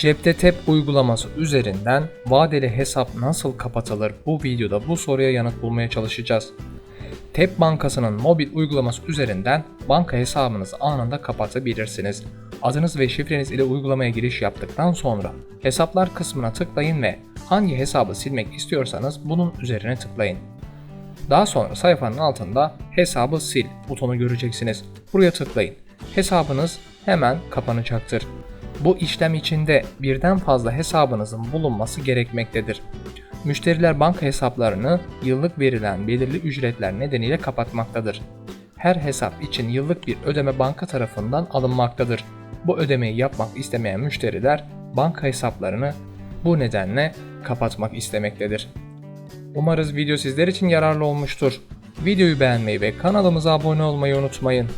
Cepte Tep uygulaması üzerinden vadeli hesap nasıl kapatılır bu videoda bu soruya yanıt bulmaya çalışacağız. Tep Bankası'nın mobil uygulaması üzerinden banka hesabınızı anında kapatabilirsiniz. Adınız ve şifreniz ile uygulamaya giriş yaptıktan sonra hesaplar kısmına tıklayın ve hangi hesabı silmek istiyorsanız bunun üzerine tıklayın. Daha sonra sayfanın altında hesabı sil butonu göreceksiniz. Buraya tıklayın. Hesabınız hemen kapanacaktır. Bu işlem içinde birden fazla hesabınızın bulunması gerekmektedir. Müşteriler banka hesaplarını yıllık verilen belirli ücretler nedeniyle kapatmaktadır. Her hesap için yıllık bir ödeme banka tarafından alınmaktadır. Bu ödemeyi yapmak istemeyen müşteriler banka hesaplarını bu nedenle kapatmak istemektedir. Umarız video sizler için yararlı olmuştur. Videoyu beğenmeyi ve kanalımıza abone olmayı unutmayın.